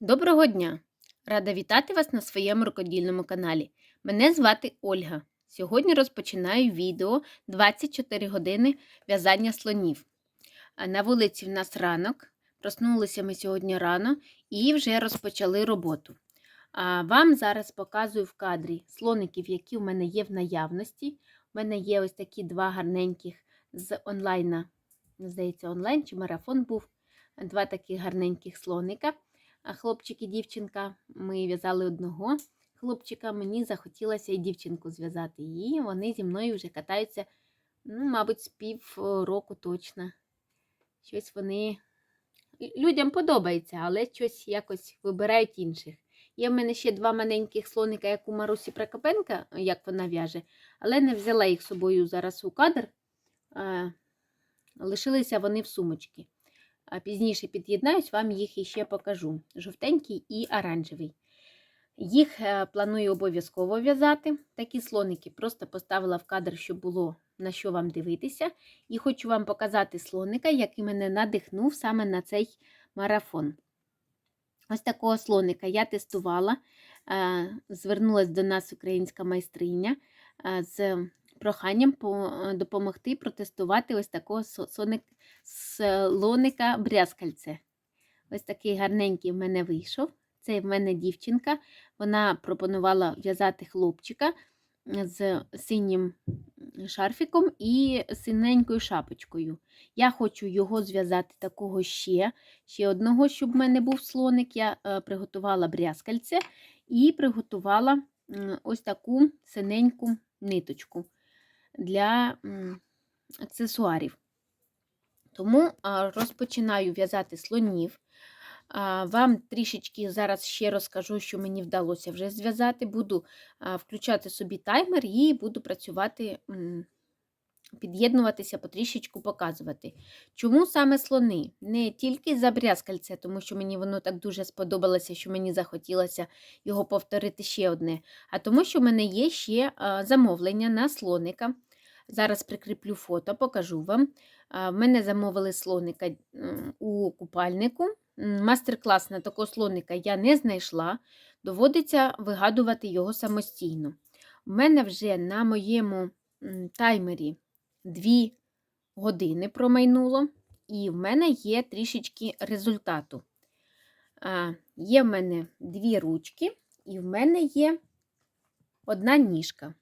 Доброго дня! Рада вітати вас на своєму рукодільному каналі. Мене звати Ольга. Сьогодні розпочинаю відео 24 години в'язання слонів. На вулиці в нас ранок. Проснулися ми сьогодні рано і вже розпочали роботу. Вам зараз показую в кадрі слоників, які в мене є в наявності. У мене є ось такі два гарненьких з онлайна. Здається, онлайн чи марафон був. Два таких гарненьких слоника хлопчик і дівчинка. Ми в'язали одного хлопчика, мені захотілося і дівчинку зв'язати. І вони зі мною вже катаються, ну, мабуть, з пів року точно. Щось вони людям подобається, але щось якось вибирають інших. Є в мене ще два маленьких слоника, як у Марусі Прокопенка, як вона в'яже, але не взяла їх з собою зараз у кадр. Лишилися вони в сумочці. Пізніше під'єднаюсь, вам їх іще покажу: жовтенький і оранжевий. Їх е, планую обов'язково в'язати. Такі слоники просто поставила в кадр, щоб було на що вам дивитися. І хочу вам показати слоника, який мене надихнув саме на цей марафон. Ось такого слоника я тестувала, е, звернулася до нас українська майстриня е, з проханням допомогти протестувати ось такого слоника брязкальце. Ось такий гарненький в мене вийшов. Це в мене дівчинка. Вона пропонувала в'язати хлопчика з синім шарфіком і синенькою шапочкою. Я хочу його зв'язати такого ще, ще одного, щоб в мене був слоник. Я е, приготувала брязкальце і приготувала ось таку синеньку ниточку для аксесуарів. Тому розпочинаю в'язати слонів. Вам трішечки зараз ще розкажу, що мені вдалося вже зв'язати. Буду включати собі таймер і буду працювати, під'єднуватися, потрішечку показувати. Чому саме слони? Не тільки за брязкальце, тому що мені воно так дуже сподобалося, що мені захотілося його повторити ще одне. А тому, що в мене є ще замовлення на слоника. Зараз прикріплю фото, покажу вам. В мене замовили слоника у купальнику. Мастер-клас на такого слоника я не знайшла, доводиться вигадувати його самостійно. У мене вже на моєму таймері 2 години промайнуло, і в мене є трішечки результату. Є в мене дві ручки, і в мене є одна ніжка.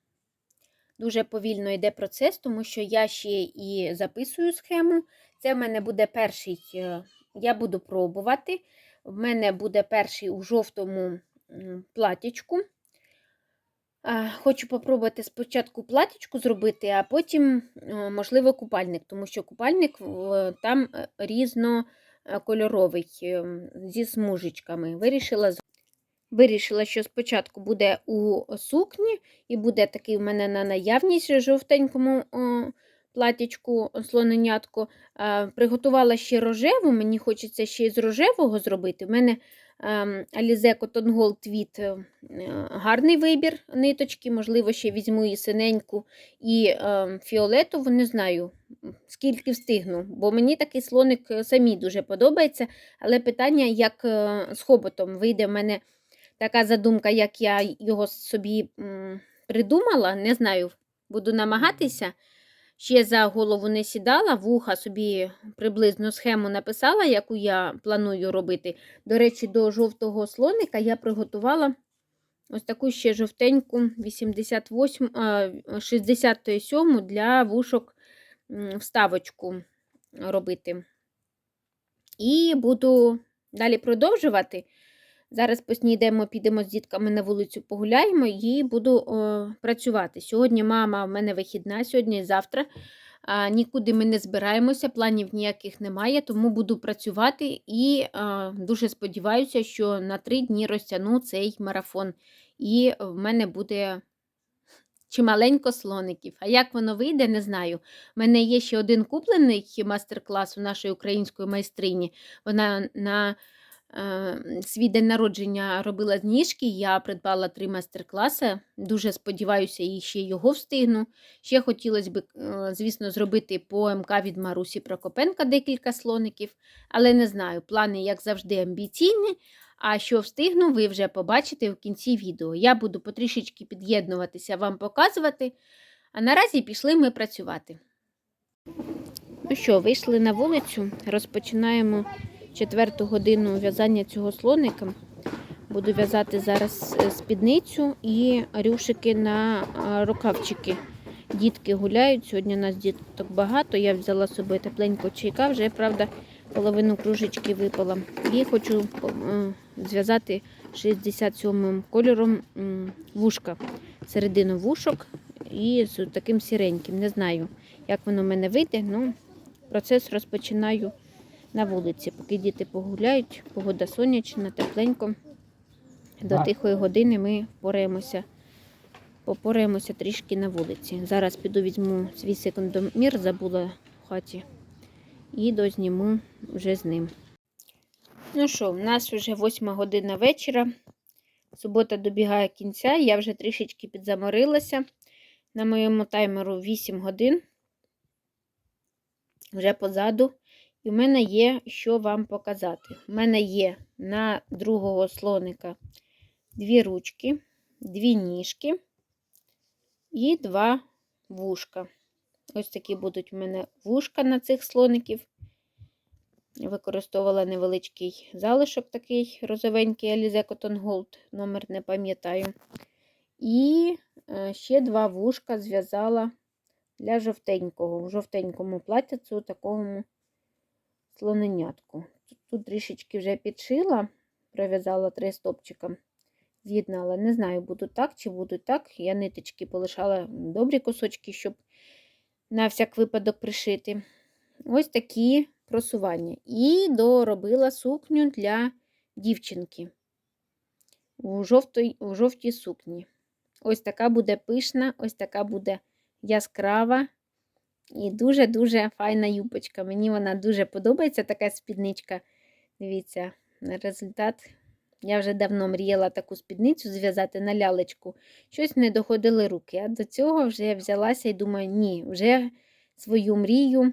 Дуже повільно йде процес, тому що я ще і записую схему. Це в мене буде перший, е, я буду пробувати. В мене буде перший у жовтому платічку. Хочу попробувати спочатку платічку зробити, а потім, е, можливо, купальник, тому що купальник там е, різнокольоровий зі смужечками. Вирішила Вирішила, що спочатку буде у сукні, і буде такий в мене на наявність жовтенькому платічку слоненятку. Приготувала ще рожеву, мені хочеться ще з рожевого зробити. У мене ем, Alize Cotton Gold Tweed е, гарний вибір ниточки, можливо, ще візьму і синеньку, і ем, фіолетову, не знаю, скільки встигну, бо мені такий слоник е, самі дуже подобається. Але питання, як е, з хоботом вийде в мене така задумка, як я його собі придумала, не знаю, буду намагатися. Ще за голову не сідала, вуха собі приблизно схему написала, яку я планую робити. До речі, до жовтого слоника я приготувала ось таку ще жовтеньку 88, 67 для вушок вставочку робити. І буду далі продовжувати. Зараз поснідемо, підемо з дітками на вулицю, погуляємо і буду о, працювати. Сьогодні мама в мене вихідна, сьогодні і завтра. А, Нікуди ми не збираємося, планів ніяких немає, тому буду працювати і а, дуже сподіваюся, що на три дні розтягну цей марафон. І в мене буде чималенько слоників. А як воно вийде, не знаю. У мене є ще один куплений мастер-клас у нашої української майстрині. Вона на свій день народження робила зніжки, я придбала три майстер-класи. Дуже сподіваюся, і ще його встигну. Ще хотілося б, е, звісно, зробити по МК від Марусі Прокопенка декілька слоників, але не знаю, плани, як завжди, амбіційні. А що встигну, ви вже побачите в кінці відео. Я буду потрішечки під'єднуватися, вам показувати. А наразі пішли ми працювати. Ну що, вийшли на вулицю, розпочинаємо четверту годину в'язання цього слоника. Буду в'язати зараз е, спідницю і рюшики на рукавчики. Дітки гуляють. Сьогодні у нас діток багато. Я взяла собі тепленько чайка, вже, правда, половину кружечки випала. І хочу е, зв'язати 67 кольором вушка, середину вушок і з таким сіреньким. Не знаю, як воно в мене вийде. Ну, процес розпочинаю на вулиці, поки діти погуляють, погода сонячна, тепленько. До тихої години ми впораємося, попораємося трішки на вулиці. Зараз піду візьму свій секундомір, забула в хаті, і дозніму вже з ним. Ну що, в нас вже восьма година вечора. Субота добігає кінця, я вже трішечки підзаморилася. На моєму таймеру 8 годин. Вже позаду. І в мене є що вам показати. У мене є на другого слоника дві ручки, дві ніжки і два вушка. Ось такі будуть у мене вушка на цих слоників. Використовувала невеличкий залишок такий розовенький Alize Cotton Gold, номер не пам'ятаю. І е, ще два вушка зв'язала для жовтенького. У жовтенькому платяцю такому слоненятку. Тут, трішечки вже підшила, пров'язала три стопчика, з'єднала. Не знаю, буду так чи буду так. Я ниточки полишала добрі кусочки, щоб на всяк випадок пришити. Ось такі просування. І доробила сукню для дівчинки у жовтій, у жовтій сукні. Ось така буде пишна, ось така буде яскрава. І дуже-дуже файна юбочка. Мені вона дуже подобається, така спідничка. Дивіться, результат. Я вже давно мріяла таку спідницю зв'язати на лялечку. Щось не доходили руки. А до цього вже взялася і думаю, ні, вже свою мрію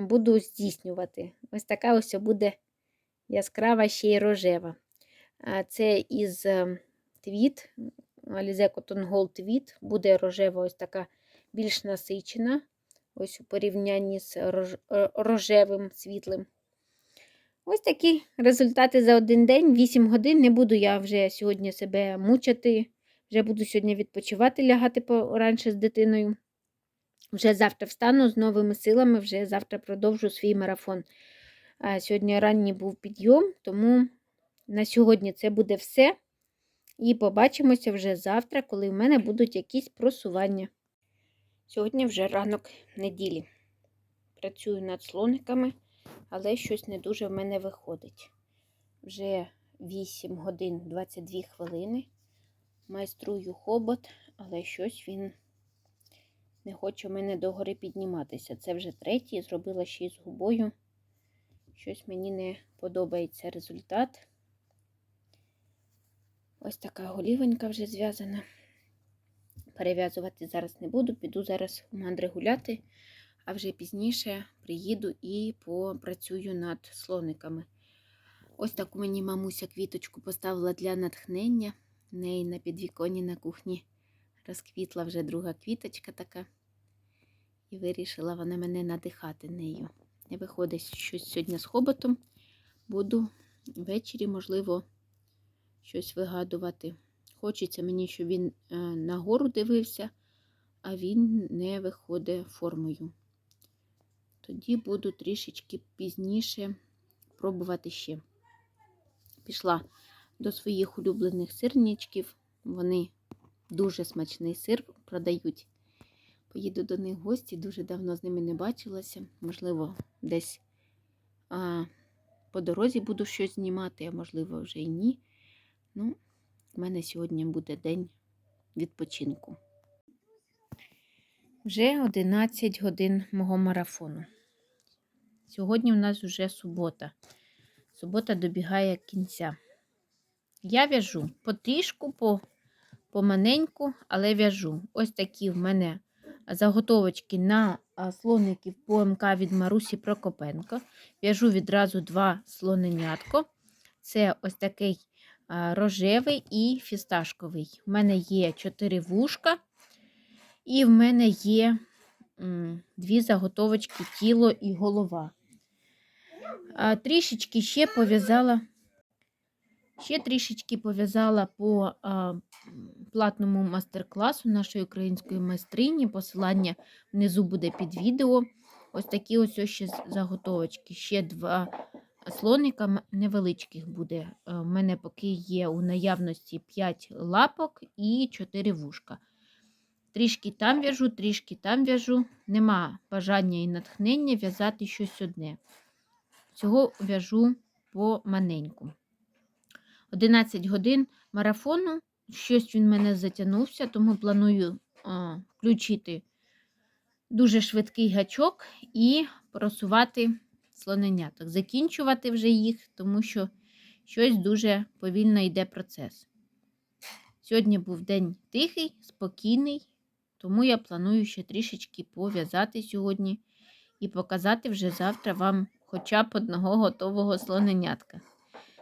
буду здійснювати. Ось така ось буде яскрава ще й рожева. Це із е, твіт, Alize Cotton Gold твіт, буде рожева ось така більш насичена. Ось у порівнянні з рож... рожевим світлим. Ось такі результати за один день, 8 годин. Не буду я вже сьогодні себе мучити. Вже буду сьогодні відпочивати, лягати поранше з дитиною. Вже завтра встану з новими силами, вже завтра продовжу свій марафон. Сьогодні ранній був підйом, тому на сьогодні це буде все. І побачимося вже завтра, коли в мене будуть якісь просування. Сьогодні вже ранок неділі. Працюю над слониками, але щось не дуже в мене виходить. Вже 8 годин 22 хвилини. Майструю хобот, але щось він не хоче в мене догори підніматися. Це вже третій, зробила ще й з губою. Щось мені не подобається результат. Ось така голівенька вже зв'язана. Перев'язувати зараз не буду, піду зараз у мандри гуляти, а вже пізніше приїду і попрацюю над слониками. Ось таку мені мамуся квіточку поставила для натхнення. В неї на підвіконні на кухні розквітла вже друга квіточка така. І вирішила вона мене надихати нею. Не виходить щось сьогодні з хоботом. Буду ввечері, можливо, щось вигадувати. Хочеться мені, щоб він е, нагору дивився, а він не виходить формою. Тоді буду трішечки пізніше пробувати ще. Пішла до своїх улюблених сирничків. Вони дуже смачний сир продають. Поїду до них в гості, дуже давно з ними не бачилася. Можливо, десь а, по дорозі буду щось знімати, а можливо, вже і ні. Ну, у мене сьогодні буде день відпочинку. Вже 11 годин мого марафону. Сьогодні у нас вже субота. Субота добігає кінця. Я в'яжу потрішку, по, поманеньку, але в'яжу. Ось такі в мене заготовочки на слоників по МК від Марусі Прокопенко. В'яжу відразу два слоненятко. Це ось такий рожевий і фісташковий. У мене є чотири вушка, і в мене є дві заготовочки тіло і голова. Трішечки ще пов'язала. Ще трішечки пов'язала по а, платному мастер-класу нашої української майстрині. Посилання внизу буде під відео. Ось такі ось ще заготовочки. Ще два слоника невеличких буде. У мене поки є у наявності 5 лапок і 4 вушка. Трішки там в'яжу, трішки там в'яжу. Нема бажання і натхнення в'язати щось одне. Всього в'яжу по маненьку. 11 годин марафону. Щось він мене затягнувся, тому планую а, включити дуже швидкий гачок і просувати слоненяток. Закінчувати вже їх, тому що щось дуже повільно йде процес. Сьогодні був день тихий, спокійний, тому я планую ще трішечки пов'язати сьогодні і показати вже завтра вам хоча б одного готового слоненятка.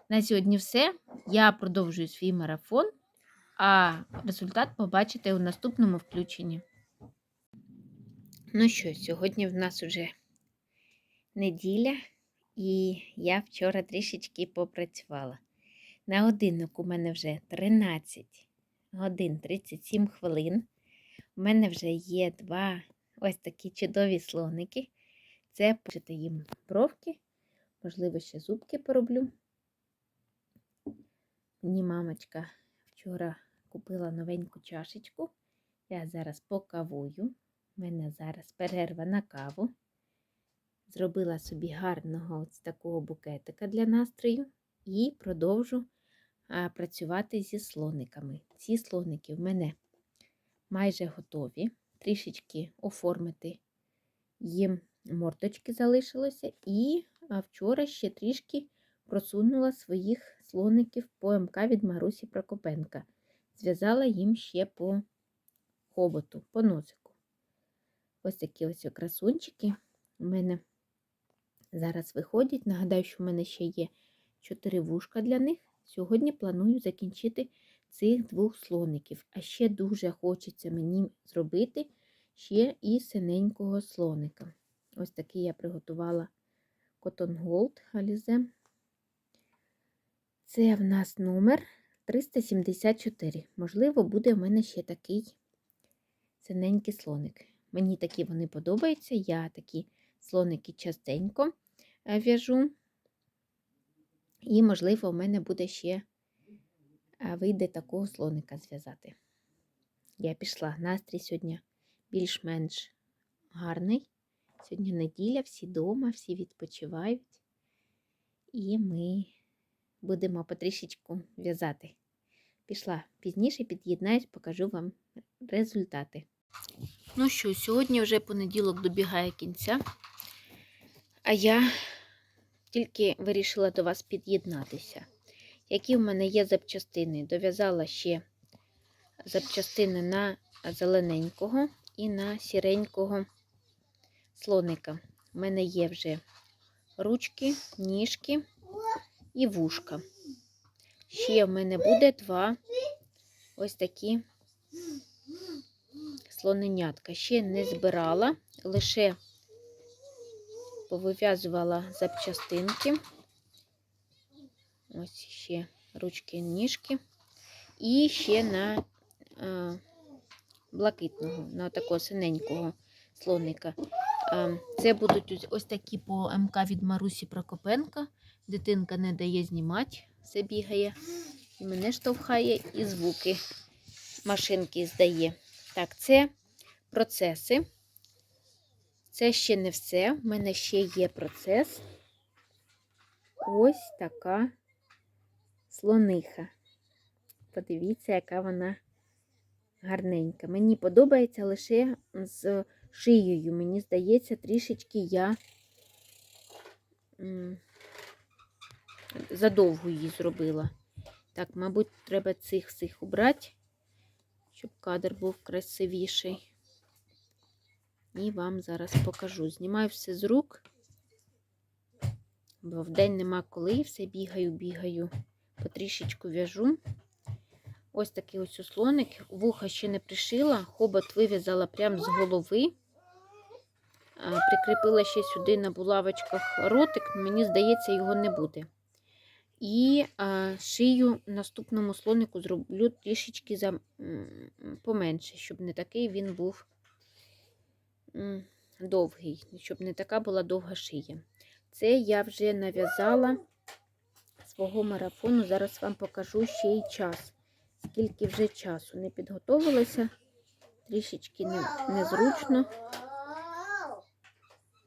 На сьогодні все. Я продовжую свій марафон, а результат побачите у наступному включенні. Ну що, сьогодні в нас вже неділя, і я вчора трішечки попрацювала. На годинник у мене вже 13 годин 37 хвилин. У мене вже є два ось такі чудові слоники. Це почати їм бровки, можливо, ще зубки пороблю. Мені мамочка вчора купила новеньку чашечку. Я зараз покавую. У мене зараз перерва на каву. Зробила собі гарного ось такого букетика для настрою і продовжу працювати зі слониками. Ці слоники в мене майже готові. Трішечки оформити їм мордочки залишилося. І вчора ще трішки просунула своїх слоників по МК від Марусі Прокопенка. Зв'язала їм ще по хоботу, по носику. Ось такі ось красунчики у мене зараз виходять. Нагадаю, що в мене ще є 4 вушка для них. Сьогодні планую закінчити цих двох слоників. А ще дуже хочеться мені зробити ще і синенького слоника. Ось такий я приготувала Cotton Gold Alize. Це в нас номер 374. Можливо, буде в мене ще такий синенький слоник. Мені такі вони подобаються. Я такі слоники частенько в'яжу. І, можливо, в мене буде ще е, вийде такого слоника зв'язати. Я пішла. Настрій сьогодні більш-менш гарний. Сьогодні неділя, всі вдома, всі відпочивають. І ми будемо потрішечку в'язати. Пішла пізніше, під'єднаюсь, покажу вам результати. Ну що, сьогодні вже понеділок добігає кінця, а я тільки вирішила до вас під'єднатися. Які в мене є запчастини? Дов'язала ще запчастини на зелененького і на сіренького слоника. У мене є вже ручки, ніжки і вушка. Ще в мене буде два ось такі слоненятка. Ще не збирала, лише повив'язувала запчастинки. Ось ще ручки ніжки. І ще на а, блакитного, на такого синенького слоника. А, це будуть ось такі по МК від Марусі Прокопенка. Дитинка не дає знімати, все бігає. І мене штовхає, і звуки машинки здає. Так, це процеси. Це ще не все. У мене ще є процес. Ось така слониха. Подивіться, яка вона гарненька. Мені подобається лише з шиєю. Мені здається, трішечки я задовго її зробила. Так, мабуть, треба цих всіх убрати, щоб кадр був красивіший. І вам зараз покажу. Знімаю все з рук. бо вдень нема коли, все бігаю, бігаю, потрішечку в'яжу. Ось такий ось услоник. Вуха ще не пришила, хобот вив'язала прямо з голови. Прикріпила ще сюди на булавочках ротик, мені здається, його не буде. І а, шию наступному слонику зроблю трішечки за, поменше, щоб не такий він був довгий, щоб не така була довга шия. Це я вже нав'язала свого марафону. Зараз вам покажу ще й час. Скільки вже часу не підготовилася, трішечки не, незручно.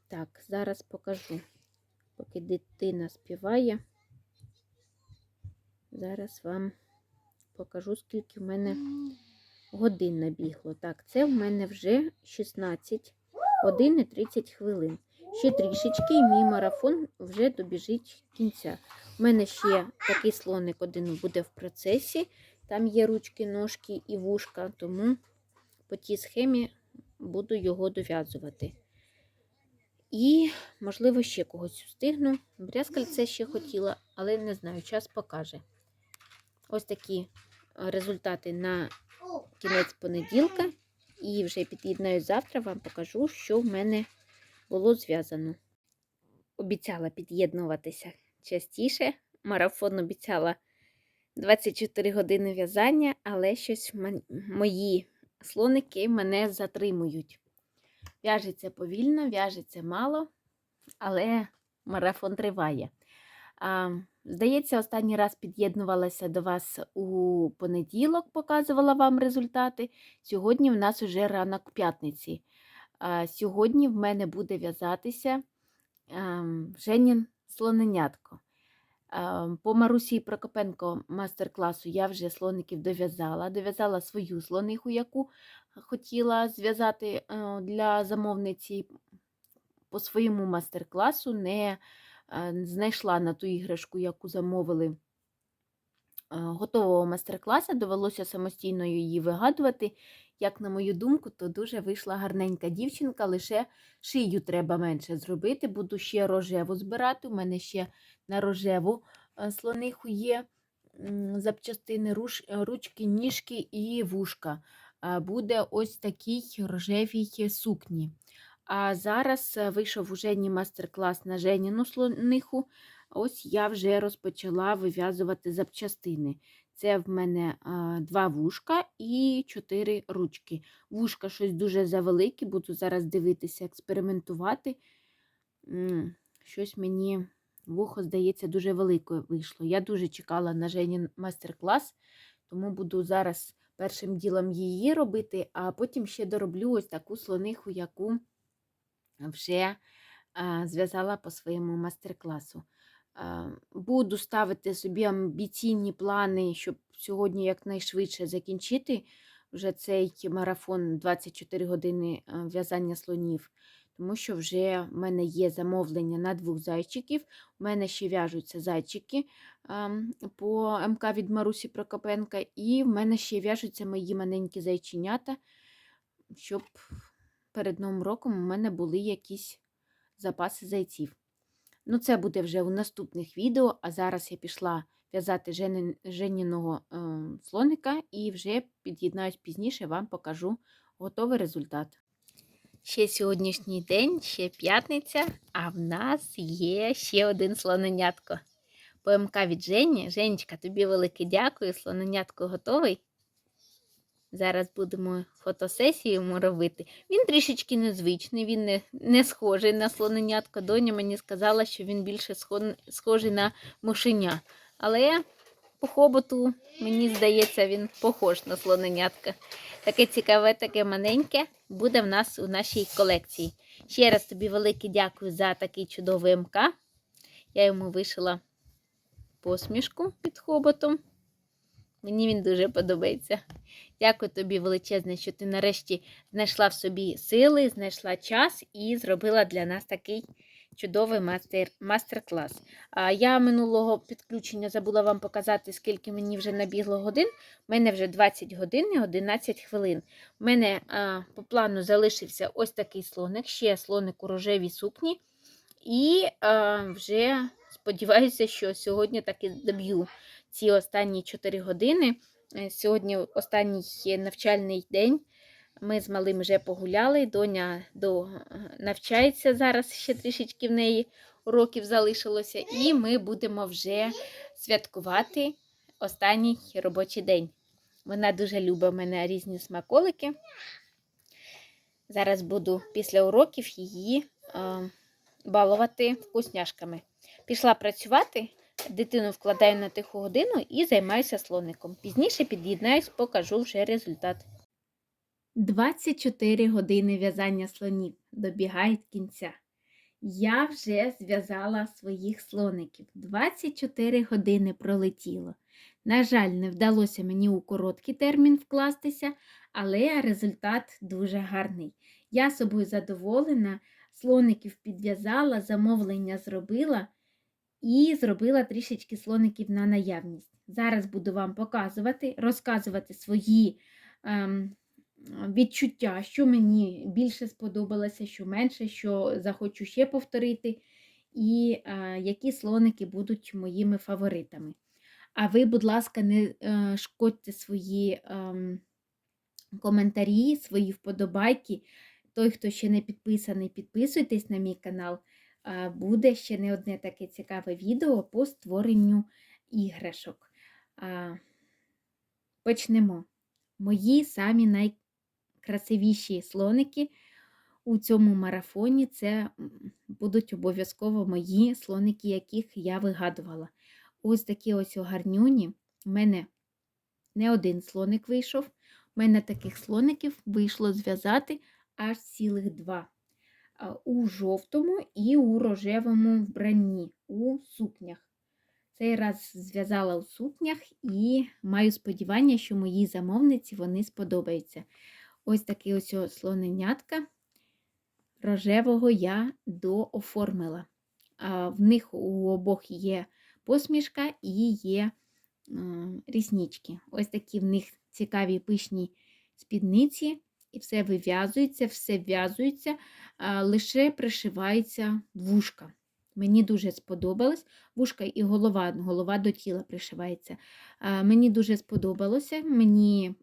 Так, зараз покажу, поки дитина співає. Зараз вам покажу, скільки в мене годин набігло. Так, це в мене вже 16 годин і 30 хвилин. Ще трішечки, і мій марафон вже добіжить кінця. У мене ще такий слоник один буде в процесі. Там є ручки, ножки і вушка, тому по тій схемі буду його дов'язувати. І, можливо, ще когось встигну. Брязкальце ще хотіла, але не знаю, час покаже. Ось такі результати на кінець понеділка. І вже під'єднаю завтра, вам покажу, що в мене було зв'язано. Обіцяла під'єднуватися частіше. Марафон обіцяла 24 години в'язання, але щось мої слоники мене затримують. В'яжеться повільно, в'яжеться мало, але марафон триває. А, здається, останній раз під'єднувалася до вас у понеділок, показувала вам результати. Сьогодні в нас уже ранок п'ятниці. Сьогодні в мене буде в'язатися ем, Женін слоненятко. По Марусі Прокопенко мастер-класу я вже слоників дов'язала. Дов'язала свою слониху, яку хотіла зв'язати е, для замовниці по своєму мастер-класу. Не знайшла на ту іграшку, яку замовили е, готового мастер-класу. Довелося самостійно її вигадувати. Як на мою думку, то дуже вийшла гарненька дівчинка, лише шию треба менше зробити. Буду ще рожеву збирати. У мене ще на рожеву е, слониху є запчастини, е, ручки, ніжки і вушка. Е, Буде ось такій рожевій сукні. А зараз е, вийшов у Жені мастер-клас на Женіну слониху. Ось я вже розпочала вив'язувати запчастини. Це в мене два вушка і чотири ручки. Вушка щось дуже завелике, буду зараз дивитися, експериментувати. Щось мені вухо, здається, дуже велике вийшло. Я дуже чекала на Женін мастер-клас, тому буду зараз першим ділом її робити, а потім ще дороблю ось таку слониху, яку вже зв'язала по своєму мастер-класу. Буду ставити собі амбіційні плани, щоб сьогодні якнайшвидше закінчити вже цей марафон 24 години в'язання слонів, тому що вже в мене є замовлення на двох зайчиків. У мене ще в'яжуться зайчики по МК від Марусі Прокопенка, і в мене ще в'яжуться мої маленькі зайченята, щоб перед Новим роком у мене були якісь запаси зайців. Ну, це буде вже у наступних відео, а зараз я пішла в'язати Женіного е, слоника і вже під'єднаюсь пізніше, вам покажу готовий результат. Ще сьогоднішній день, ще п'ятниця, а в нас є ще один слоненятко. По МК від Жені. Женечка, тобі велике дякую. Слоненятко готовий. Зараз будемо фотосесію йому робити. Він трішечки незвичний, він не, не схожий на слоненятко. Доня мені сказала, що він більше схожий на мишеня. Але по хоботу, мені здається, він похож на слоненятка. Таке цікаве, таке маленьке буде в нас у нашій колекції. Ще раз тобі велике дякую за такий чудовий МК. Я йому вишила посмішку під хоботом. Мені він дуже подобається. Дякую тобі величезне, що ти нарешті знайшла в собі сили, знайшла час і зробила для нас такий чудовий мастер, мастер-клас. А я минулого підключення забула вам показати, скільки мені вже набігло годин. У мене вже 20 годин і 11 хвилин. У мене а, по плану залишився ось такий слоник, ще слоник у рожевій сукні. І а, вже сподіваюся, що сьогодні таки доб'ю ці останні 4 години. Е, Сьогодні останній навчальний день. Ми з малим вже погуляли. Доня до... навчається зараз ще трішечки в неї уроків залишилося, і ми будемо вже святкувати останній робочий день. Вона дуже любить мене різні смаколики. Зараз буду після уроків її е, балувати вкусняшками. Пішла працювати, дитину вкладаю на тиху годину і займаюся слоником. Пізніше під'єднаюсь, покажу вже результат. 24 години в'язання слонів добігають кінця. Я вже зв'язала своїх слоників. 24 години пролетіло. На жаль, не вдалося мені у короткий термін вкластися, але результат дуже гарний. Я собою задоволена, слоників підв'язала, замовлення зробила і зробила трішечки слоників на наявність. Зараз буду вам показувати, розказувати свої ем, відчуття, що мені більше сподобалося, що менше, що захочу ще повторити, і е, які слоники будуть моїми фаворитами. А ви, будь ласка, не е, шкодьте свої ем, коментарі, свої вподобайки. Той, хто ще не підписаний, підписуйтесь на мій канал. Буде ще не одне таке цікаве відео по створенню іграшок. Почнемо. Мої самі найкрасивіші слоники у цьому марафоні це будуть обов'язково мої слоники, яких я вигадувала. Ось такі ось гарнюні. У мене не один слоник вийшов. У мене таких слоників вийшло зв'язати аж цілих два. У жовтому і у рожевому вбранні, у сукнях. Цей раз зв'язала у сукнях і маю сподівання, що моїй замовниці вони сподобаються. Ось такий ось слоненятка рожевого я дооформила. В них у обох є посмішка і є ріснички. Ось такі в них цікаві пишні спідниці, і все вив'язується, все в'язується, лише пришивається вушка. Мені дуже сподобалось. Вушка і голова, голова до тіла пришивається. Мені дуже сподобалося. Мені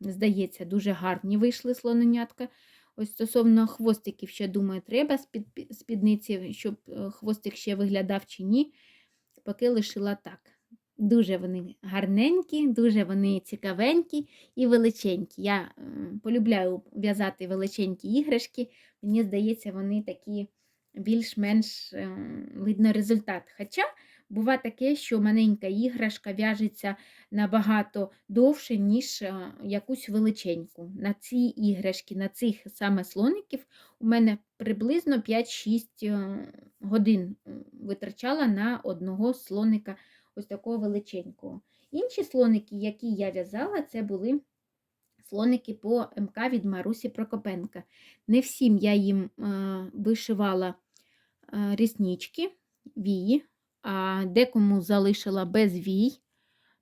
здається, дуже гарні вийшли слоненятка. Ось стосовно хвостиків, ще думаю, треба спід, спідниці, щоб е, хвостик ще виглядав чи ні. Поки лишила так. Дуже вони гарненькі, дуже вони цікавенькі і величенькі. Я полюбляю в'язати величенькі іграшки. Мені здається, вони такі більш-менш е, видно результат. Хоча буває таке, що маленька іграшка в'яжеться набагато довше, ніж е, якусь величеньку. На ці іграшки, на цих саме слоників у мене приблизно 5-6 е, годин витрачала на одного слоника ось такого величенького. Інші слоники, які я в'язала, це були слоники по МК від Марусі Прокопенка. Не всім я їм е, вишивала е, ріснички, вії, а декому залишила без вій.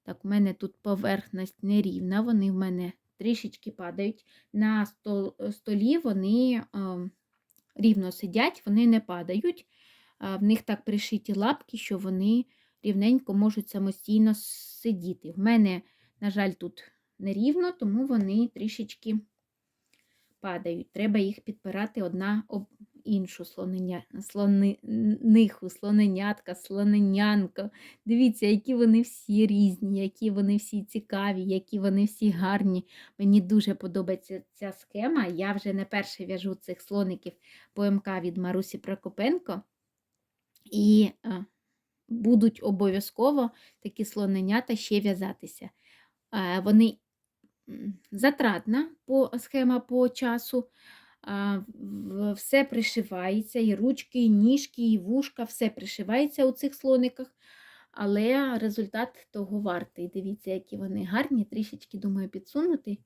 Так, у мене тут поверхність нерівна, вони в мене трішечки падають. На столі вони е, рівно сидять, вони не падають. В них так пришиті лапки, що вони рівненько можуть самостійно сидіти. В мене, на жаль, тут нерівно, тому вони трішечки падають. Треба їх підпирати одна об іншу слоненя, слониху, слоненятка, слоненянка. Дивіться, які вони всі різні, які вони всі цікаві, які вони всі гарні. Мені дуже подобається ця схема. Я вже не перше в'яжу цих слоників по МК від Марусі Прокопенко. І а, будуть обов'язково такі слоненята ще в'язатися. Вони затратна по, схема по часу. Все пришивається, і ручки, і ніжки, і вушка, все пришивається у цих слониках, але результат того вартий. Дивіться, які вони гарні, трішечки, думаю, підсунути,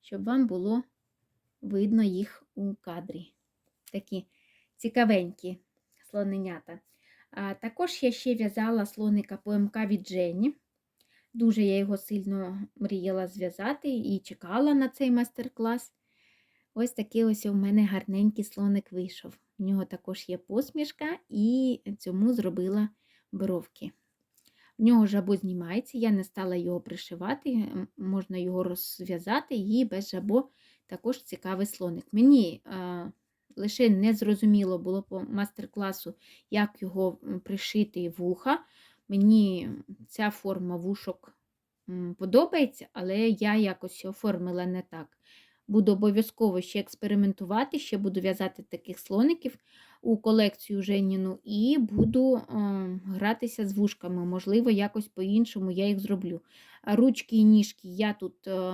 щоб вам було видно їх у кадрі. Такі цікавенькі слоненята. Також я ще в'язала слоника по МК від Жені. Дуже я його сильно мріяла зв'язати і чекала на цей майстер-клас. Ось такий ось у мене гарненький слоник вийшов. У нього також є посмішка, і цьому зробила бровки. В нього жабо знімається, я не стала його пришивати, можна його розв'язати, і без жабо також цікавий слоник. Мені лише не зрозуміло було по мастер-класу, як його пришити вуха. Мені ця форма вушок подобається, але я якось оформила не так. Буду обов'язково ще експериментувати, ще буду в'язати таких слоників у колекцію Женіну і буду гратися з вушками. Можливо, якось по-іншому я їх зроблю. Ручки і ніжки я тут е,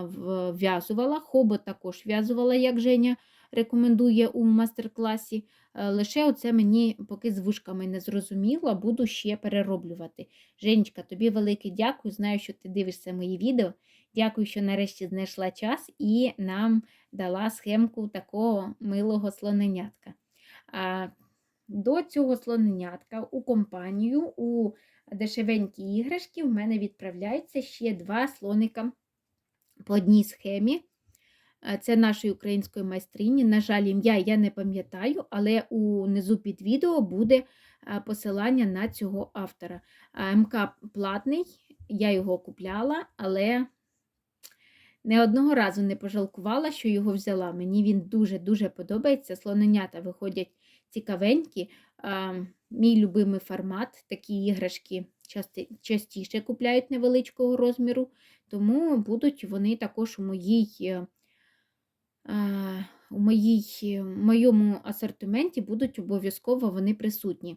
в'язувала, хобот також в'язувала, як Женя рекомендує у мастер-класі. Е, Лише оце мені поки з вушками не зрозуміло, буду ще перероблювати. Женечка, тобі велике дякую. Знаю, що ти дивишся мої відео. Дякую, що нарешті знайшла час і нам дала схемку такого милого слоненятка. До цього слоненятка у компанію у дешевенькі іграшки в мене відправляються ще два слоника по одній схемі. А, Це нашої української майстрині. На жаль, ім'я я не пам'ятаю, але унизу під відео буде посилання на цього автора. МК платний, я його купляла, але не одного разу не пожалкувала, що його взяла. Мені він дуже-дуже подобається. Слоненята виходять цікавенькі. Мій любимий формат, такі іграшки частіше купляють невеличкого розміру, тому будуть вони також у моїй. Е, У моїй, моєму асортименті будуть обов'язково вони присутні.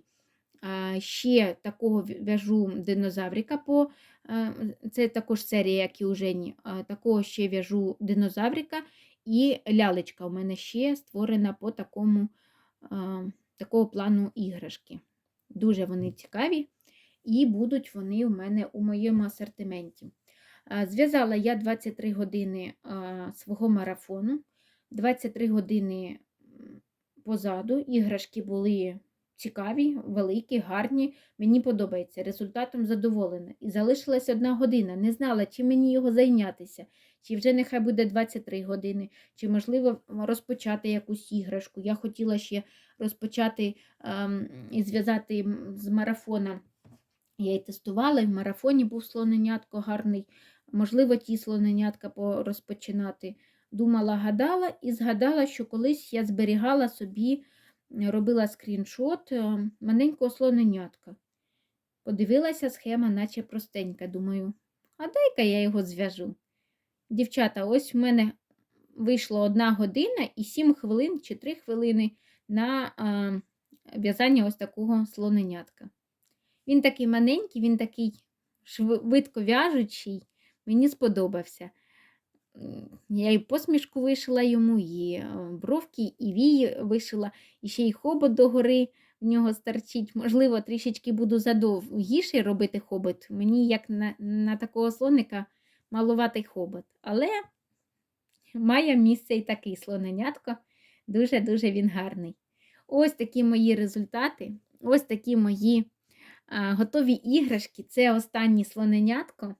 Ще такого в'яжу динозаврика по е, це також серія, як і у Жені. Такого ще в'яжу динозаврика і лялечка у мене ще створена по такому, такого плану іграшки. Дуже вони цікаві і будуть вони у мене у моєму асортименті. Зв'язала я 23 години свого марафону, 23 години позаду. Іграшки були цікаві, великі, гарні. Мені подобається. Результатом задоволена. І залишилась одна година. Не знала, чи мені його зайнятися, чи вже нехай буде 23 години, чи можливо розпочати якусь іграшку. Я хотіла ще розпочати ем, і зв'язати з марафона. Я її тестувала, і в марафоні був слоненятко гарний. Можливо, ті слоненятка розпочинати. Думала, гадала і згадала, що колись я зберігала собі, робила скріншот е, маленького слоненятка. Подивилася схема, наче простенька. Думаю, а дай-ка я його зв'яжу. Дівчата, ось в мене вийшло одна година і 7 хвилин чи 3 хвилини на в'язання ось такого слоненятка. Він такий маленький, він такий швидко в'яжучий, мені сподобався. Я і посмішку вишила йому, і е, бровки, і вії вишила, і ще й хобот догори в нього старчить. Можливо, трішечки буду задовгіший робити хобот. Мені, як на, на такого слоника, малуватий хобот. Але має місце і такий слоненятко. Дуже-дуже він гарний. Ось такі мої результати, ось такі мої а, готові іграшки. Це останнє слоненятко.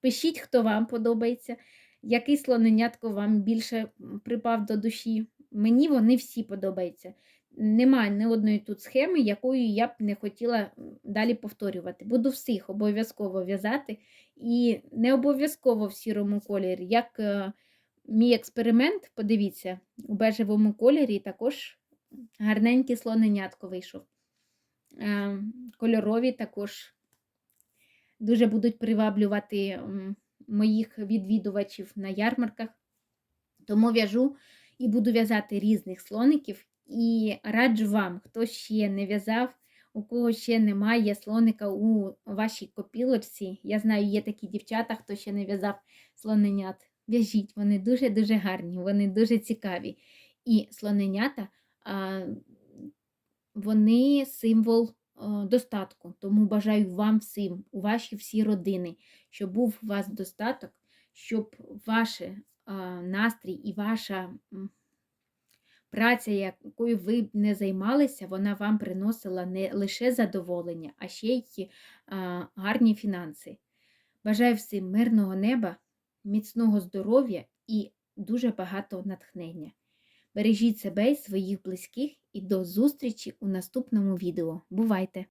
Пишіть, хто вам подобається, який слоненятко вам більше припав до душі. Мені вони всі подобаються. Немає ні одної тут схеми, якою я б не хотіла далі повторювати. Буду всіх обов'язково в'язати і не обов'язково в сірому кольорі. Як е, мій експеримент, подивіться, у бежевому кольорі також гарненький слоненятко вийшов. Е, Кольорові також дуже будуть приваблювати моїх відвідувачів на ярмарках. Тому в'яжу і буду в'язати різних слоників. І раджу вам, хто ще не в'язав, у кого ще немає слоника у вашій копілочці. Я знаю, є такі дівчата, хто ще не в'язав слоненят. В'яжіть, вони дуже-дуже гарні, вони дуже цікаві. І слоненята, вони символ достатку. Тому бажаю вам всім, у вашій всі родини, щоб був у вас достаток, щоб ваш настрій і ваша праця, якою ви не займалися, вона вам приносила не лише задоволення, а ще й гарні фінанси. Бажаю всім мирного неба, міцного здоров'я і дуже багато натхнення. Бережіть себе і своїх близьких і до зустрічі у наступному відео. Бувайте!